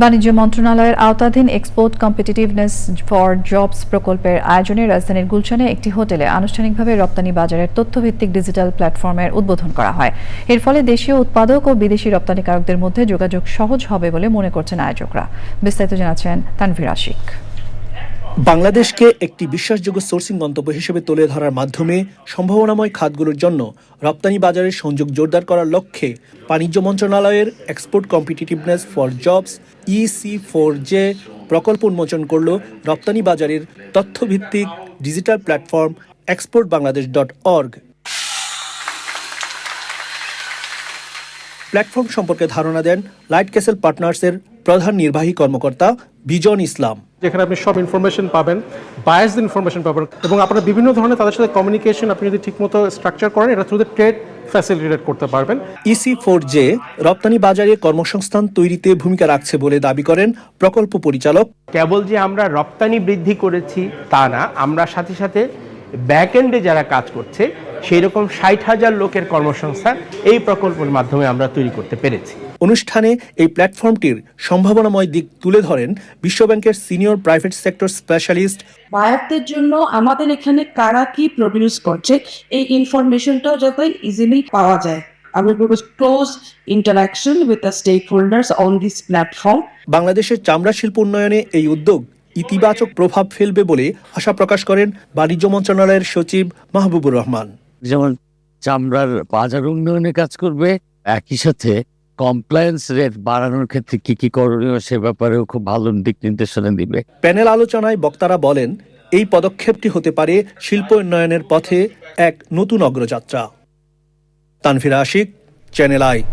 বাণিজ্য মন্ত্রণালয়ের আওতাধীন এক্সপোর্ট কম্পিটিটিভনেস ফর জবস প্রকল্পের আয়োজনে রাজধানীর গুলশানে একটি হোটেলে আনুষ্ঠানিকভাবে রপ্তানি বাজারের তথ্যভিত্তিক ডিজিটাল প্ল্যাটফর্মের উদ্বোধন করা হয়। এর ফলে দেশীয় উৎপাদক ও বিদেশি রপ্তানিকারকদের মধ্যে যোগাযোগ সহজ হবে বলে মনে করছেন আয়োজকরা। বিস্তারিত জানাচ্ছেন তানভীর আশিক। বাংলাদেশকে একটি বিশ্বাসযোগ্য সোর্সিং গন্তব্য হিসেবে তুলে ধরার মাধ্যমে সম্ভাবনাময় খাতগুলোর জন্য রপ্তানি বাজারের সংযোগ জোরদার করার লক্ষ্যে বাণিজ্য মন্ত্রণালয়ের export competitiveness for jobs EC four J প্রকল্প উন্মোচন করল রপ্তানি বাজারের তথ্যভিত্তিক digital platform export Bangladesh dot org platform সম্পর্কে ধারণা দেন লাইট ক্যাসেল পার্টনার্সের প্রধান নির্বাহী কর্মকর্তা বিজন ইসলাম। যেখানে আপনি সব ইনফরমেশন পাবেন বায়াসড ইনফরমেশন পাবেন এবং আপনারা বিভিন্ন ধরনের তাদের সাথে কমিউনিকেশন আপনি যদি ঠিকমতো স্ট্রাকচার করেন এটা থ্রু ট্রেড ফ্যাসিলিটেট করতে পারবেন। ইসি ফোর জে রপ্তানি বাজারে কর্মসংস্থান তৈরিতে ভূমিকা রাখছে বলে দাবি করেন প্রকল্প পরিচালক। কেবল যে আমরা রপ্তানি বৃদ্ধি করেছি তা না আমরা সাথে সাথে ব্যাক এন্ডে যারা কাজ করছে সেই রকম ষাট হাজার লোকের কর্মসংস্থান এই প্রকল্পের মাধ্যমে আমরা তৈরি করতে পেরেছি। অনুষ্ঠানে এই প্ল্যাটফর্মটির সম্ভাবনাময় দিক তুলে ধরেন বিশ্বব্যাংকের সিনিয়র প্রাইভেট সেক্টর স্পেশালিস্ট বায়ারদের জন্য আমাদের এখানে কারা কি প্রডিউস করছে এই ইনফরমেশনটাও যাতে ইজিলি পাওয়া যায়। আমি বলব close interaction with the stakeholders on this platform বাংলাদেশের চামড়া শিল্প উন্নয়নে এই উদ্যোগ ইতিবাচক প্রভাব ফেলবে বলে আশা প্রকাশ করেন বাণিজ্য মন্ত্রণালয়ের সচিব মাহবুবুর রহমান। যেমন চামড়ার বাজার উন্নয়নে কাজ করবে একই সাথে কমপ্লায়েন্স রেট বাড়ানোর ক্ষেত্রে কি কি করণীয় সে ব্যাপারেও খুব ভালো দিক নির্দেশনা দিবে। প্যানেল আলোচনায় বক্তারা বলেন, এই পদক্ষেপটি হতে পারে শিল্প উন্নয়নের পথে এক নতুন অগ্রযাত্রা। Tanfir Ashik, Channel I.